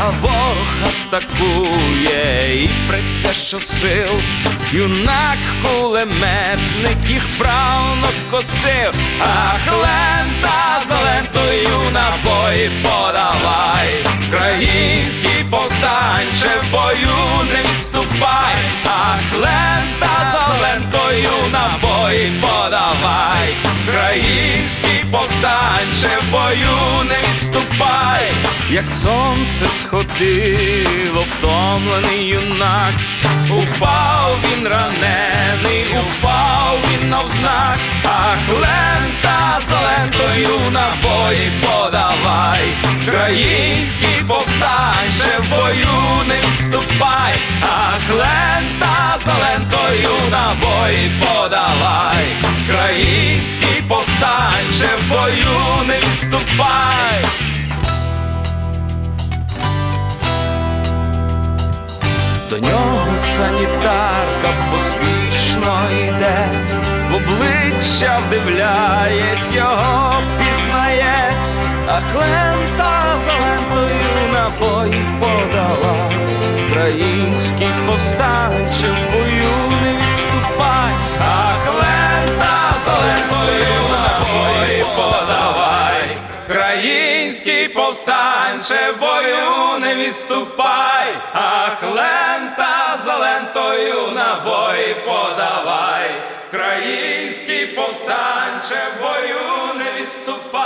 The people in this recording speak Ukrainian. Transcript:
а ворог атакує. І преться щосил, юнак кулеметник їх правно косив, ах, лента за лентою набої подавай, український повстанче в бою не відступай, ах, лента за лентою набої подавай, український повстанче в бою не відступай, як сонце сходило, втомлений юнак, упав він ранений, упав він навзнак, ах, лента за лентою набої подавай, український повстанче в бою не відступай, ах, лента за лентою набої подавай, український повстанче в бою не відступай. До нього санітарка поспішно йде, в обличчя вдивляєсь, його пізнає, а хлента за лентою Український повстанче в бою не відступай, ах, лента за лентою набої подавай, Український повстанче в бою не відступай.